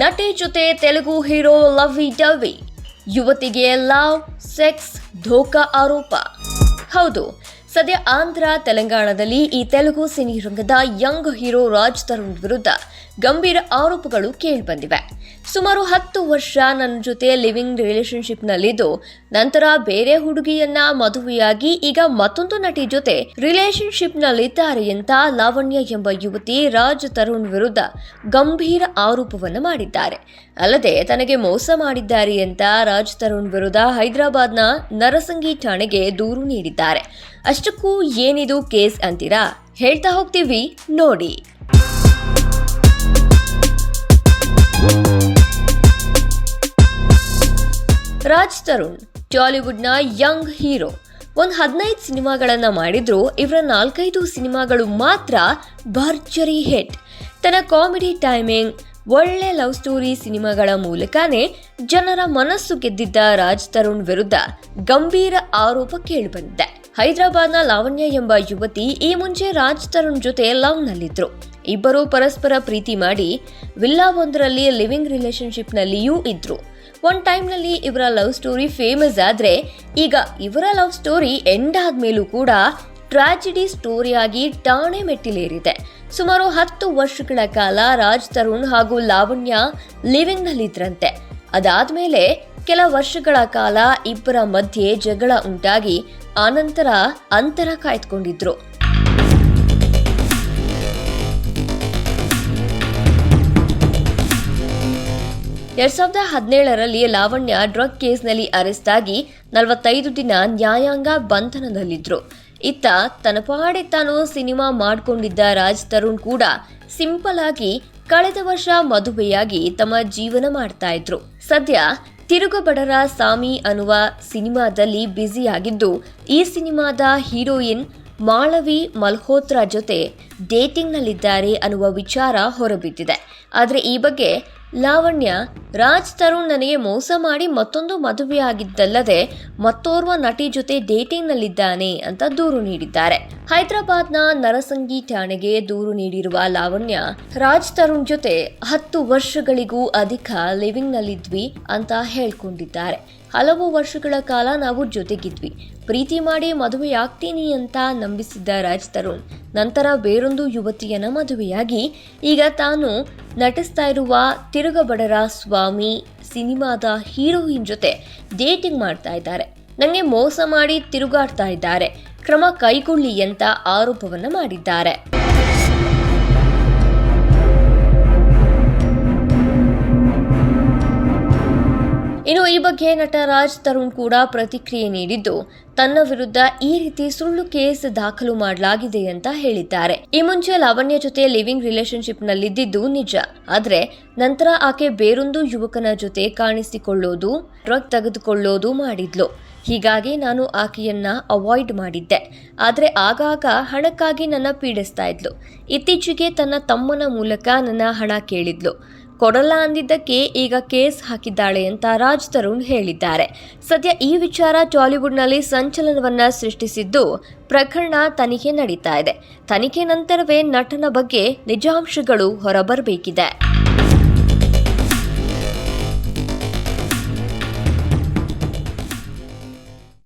ನಟಿ ಜೊತೆ Telugu hero lovey dovey ಯುವತಿಗೆ ಲವ್ ಸೆಕ್ಸ್ ಧೋಕಾ ಆರೋಪ. ಹೌದು ಸದ್ಯ ಆಂಧ್ರ, ತೆಲಂಗಾಣದಲ್ಲಿ ಈ ತೆಲುಗು ಸಿನಿರಂಗದ ಯಂಗ್ ಹೀರೋ ರಾಜ್ ತರುಣ್ ವಿರುದ್ಧ ಗಂಭೀರ ಆರೋಪಗಳು ಕೇಳಿಬಂದಿವೆ. ಸುಮಾರು ಹತ್ತು ವರ್ಷ ನನ್ನ ಜೊತೆ ಲಿವಿಂಗ್ ರಿಲೇಶನ್ಶಿಪ್ನಲ್ಲಿದ್ದು ನಂತರ ಬೇರೆ ಹುಡುಗಿಯನ್ನ ಮದುವೆಯಾಗಿ ಈಗ ಮತ್ತೊಂದು ನಟಿ ಜೊತೆ ರಿಲೇಶನ್ಶಿಪ್ನಲ್ಲಿದ್ದಾರೆ ಅಂತ ಲಾವಣ್ಯ ಎಂಬ ಯುವತಿ ರಾಜ್ ತರುಣ್ ವಿರುದ್ಧ ಗಂಭೀರ ಆರೋಪವನ್ನು ಮಾಡಿದ್ದಾರೆ. ಅಲ್ಲದೆ ತನಗೆ ಮೋಸ ಮಾಡಿದ್ದಾರೆ ಅಂತ ರಾಜ್ ತರುಣ್ ವಿರುದ್ಧ ಹೈದರಾಬಾದ್ನ ನರಸಂಗಿ ಠಾಣೆಗೆ ದೂರು ನೀಡಿದ್ದಾರೆ. ಅಷ್ಟಕ್ಕೂ ಏನಿದು ಕೇಸ್ ಅಂತೀರಾ? ಹೇಳ್ತಾ ಹೋಗ್ತೀವಿ ನೋಡಿ. ರಾಜ್ ತರುಣ್, ಟಾಲಿವುಡ್ನ ಯಂಗ್ ಹೀರೋ. ಒಂದು ಹದಿನೈದು ಸಿನಿಮಾಗಳನ್ನ ಮಾಡಿದ್ರು, ಇವರ ನಾಲ್ಕೈದು ಸಿನಿಮಾಗಳು ಮಾತ್ರ ಭರ್ಜರಿ ಹಿಟ್. ತನ್ನ ಕಾಮಿಡಿ ಟೈಮಿಂಗ್, ಒಳ್ಳೆ ಲವ್ ಸ್ಟೋರಿ ಸಿನಿಮಾಗಳ ಮೂಲಕನೇ ಜನರ ಮನಸ್ಸು ಗೆದ್ದಿದ್ದ ರಾಜ್ ತರುಣ್ ವಿರುದ್ಧ ಗಂಭೀರ ಆರೋಪ ಕೇಳಿಬಂದಿದೆ. ಹೈದರಾಬಾದ್ನ ಲಾವಣ್ಯ ಎಂಬ ಯುವತಿ ಈ ಮುಂಚೆ ರಾಜ್ ತರುಣ್ ಜೊತೆ ಲವ್ನಲ್ಲಿದ್ದರು ಇಬ್ಬರು ಪರಸ್ಪರ ಪ್ರೀತಿ ಮಾಡಿ ವಿಲ್ಲಾ ಒಂದರಲ್ಲಿ ಲಿವಿಂಗ್ ರಿಲೇಶನ್ಶಿಪ್ನಲ್ಲಿಯೂ ಇದ್ರು. ಒನ್ ಟೈಮ್ನಲ್ಲಿ ಇವರ ಲವ್ ಸ್ಟೋರಿ ಫೇಮಸ್ ಆದರೆ ಈಗ ಇವರ ಲವ್ ಸ್ಟೋರಿ ಎಂಡ್ ಆದ್ಮೇಲೂ ಕೂಡ ಟ್ರಾಜಿಡಿ ಸ್ಟೋರಿಯಾಗಿ ಠಾಣೆ ಮೆಟ್ಟಿಲೇರಿದೆ. ಸುಮಾರು ಹತ್ತು ವರ್ಷಗಳ ಕಾಲ ರಾಜ್ ತರುಣ್ ಹಾಗೂ ಲಾವಣ್ಯ ಲಿವಿಂಗ್ನಲ್ಲಿದ್ರಂತೆ. ಅದಾದ್ಮೇಲೆ ಕೆಲ ವರ್ಷಗಳ ಕಾಲ ಇಬ್ಬರ ಮಧ್ಯೆ ಜಗಳ ಉಂಟಾಗಿ ಆನಂತರ ಅಂತರ ಕಾಯ್ದುಕೊಂಡಿದ್ರು. ಎರಡ್ ಸಾವಿರದ ಹದಿನೇಳರಲ್ಲಿ ಲಾವಣ್ಯ ಡ್ರಗ್ ಕೇಸ್ನಲ್ಲಿ ಅರೆಸ್ಟ್ ಆಗಿ ನಲವತ್ತೈದು ದಿನ ನ್ಯಾಯಾಂಗ ಬಂಧನದಲ್ಲಿದ್ರು. ಇತ್ತ ತನ್ನ ಪಾಡಿ ತಾನು ಸಿನಿಮಾ ಮಾಡಿಕೊಂಡಿದ್ದ ರಾಜ್ ತರುಣ್ ಕೂಡ ಸಿಂಪಲ್ ಆಗಿ ಕಳೆದ ವರ್ಷ ಮದುವೆಯಾಗಿ ತಮ್ಮ ಜೀವನ ಮಾಡ್ತಾ ಇದ್ರು. ಸದ್ಯ ತಿರುಗಬಡರ ಸಾಮಿ ಅನ್ನುವ ಸಿನಿಮಾದಲ್ಲಿ ಬ್ಯುಸಿಯಾಗಿದ್ದು, ಈ ಸಿನಿಮಾದ ಹೀರೋಯಿನ್ ಮಾಳವಿ ಮಲ್ಹೋತ್ರಾ ಜೊತೆ ಡೇಟಿಂಗ್ನಲ್ಲಿದ್ದಾರೆ ಅನ್ನುವ ವಿಚಾರ ಹೊರಬಿದ್ದಿದೆ. ಆದರೆ ಈ ಬಗ್ಗೆ ಲಾವಣ್ಯ, ರಾಜ್ ತರುಣ್ ನನಗೆ ಮೋಸ ಮಾಡಿ ಮತ್ತೊಂದು ಮದುವೆಯಾಗಿದ್ದಲ್ಲದೆ ಮತ್ತೋರ್ವ ನಟಿ ಜೊತೆ ಡೇಟಿಂಗ್ನಲ್ಲಿದ್ದಾನೆ ಅಂತ ದೂರು ನೀಡಿದ್ದಾರೆ. ಹೈದರಾಬಾದ್ನ ನರಸಂಗಿ ಠಾಣೆಗೆ ದೂರು ನೀಡಿರುವ ಲಾವಣ್ಯ, ರಾಜ್ ತರುಣ್ ಜೊತೆ ಹತ್ತು ವರ್ಷಗಳಿಗೂ ಅಧಿಕ ಲಿವಿಂಗ್ನಲ್ಲಿದ್ವಿ ಅಂತ ಹೇಳ್ಕೊಂಡಿದ್ದಾರೆ. ಹಲವು ವರ್ಷಗಳ ಕಾಲ ನಾವು ಜೊತೆಗಿದ್ವಿ. ಪ್ರೀತಿ ಮಾಡಿ ಮದುವೆಯಾಗ್ತೀನಿ ಅಂತ ನಂಬಿಸಿದ್ದ ರಾಜ್ ತರುಣ್, ನಂತರ ಬೇರೊಂದು ಯುವತಿಯನ್ನ ಮದುವೆಯಾಗಿ ಈಗ ತಾನು ನಟಿಸ್ತಾ ಇರುವ ತಿರುಗಬಡರ ಸ್ವಾಮಿ ಸಿನಿಮಾದ ಹೀರೋಯಿನ್ ಜೊತೆ ಡೇಟಿಂಗ್ ಮಾಡ್ತಾ ಇದ್ದಾರೆ. ನನಗೆ ಮೋಸ ಮಾಡಿ ತಿರುಗಾಡ್ತಾ ಇದ್ದಾರೆ. ಕ್ರಮ ಕೈಗೊಳ್ಳಿ ಅಂತ ಆರೋಪವನ್ನ ಮಾಡಿದ್ದಾರೆ. ಇನ್ನು ಈ ಬಗ್ಗೆ ನಟ ರಾಜ್ ತರುಣ್ ಕೂಡ ಪ್ರತಿಕ್ರಿಯೆ ನೀಡಿದ್ದು, ತನ್ನ ವಿರುದ್ಧ ಈ ರೀತಿ ಸುಳ್ಳು ಕೇಸ್ ದಾಖಲು ಮಾಡಲಾಗಿದೆ ಅಂತ ಹೇಳಿದ್ದಾರೆ. ಈ ಮುಂಚೆ ಲಾವಣ್ಯ ಜೊತೆ ಲಿವಿಂಗ್ ರಿಲೇಶನ್ಶಿಪ್ ನಲ್ಲಿದ್ದು ನಿಜ. ಆದ್ರೆ ನಂತರ ಆಕೆ ಬೇರೊಂದು ಯುವಕನ ಜೊತೆ ಕಾಣಿಸಿಕೊಳ್ಳೋದು, ಡ್ರಗ್ ತೆಗೆದುಕೊಳ್ಳೋದು ಮಾಡಿದ್ಲು. ಹೀಗಾಗಿ ನಾನು ಆಕೆಯನ್ನ ಅವಾಯ್ಡ್ ಮಾಡಿದ್ದೆ. ಆದರೆ ಆಗಾಗ ಹಣಕ್ಕಾಗಿ ನನ್ನ ಪೀಡಿಸ್ತಾ ಇದ್ಲು. ಇತ್ತೀಚೆಗೆ ತನ್ನ ತಮ್ಮನ ಮೂಲಕ ನನ್ನ ಹಣ ಕೇಳಿದ್ಲು. ಕೊಡಲ್ಲ ಅಂದಿದ್ದಕ್ಕೆ ಈಗ ಕೇಸ್ ಹಾಕಿದ್ದಾಳೆ ಅಂತ ರಾಜ್ ತರುಣ್ ಹೇಳಿದ್ದಾರೆ. ಸದ್ಯ ಈ ವಿಚಾರ ಟಾಲಿವುಡ್ನಲ್ಲಿ ಸಂಚಲನವನ್ನ ಸೃಷ್ಟಿಸಿದ್ದು ಪ್ರಕರಣ ತನಿಖೆ ನಡೀತಾ ಇದೆ. ತನಿಖೆ ನಂತರವೇ ನಟನ ಬಗ್ಗೆ ನಿಜಾಂಶಗಳು ಹೊರಬರಬೇಕಿದೆ.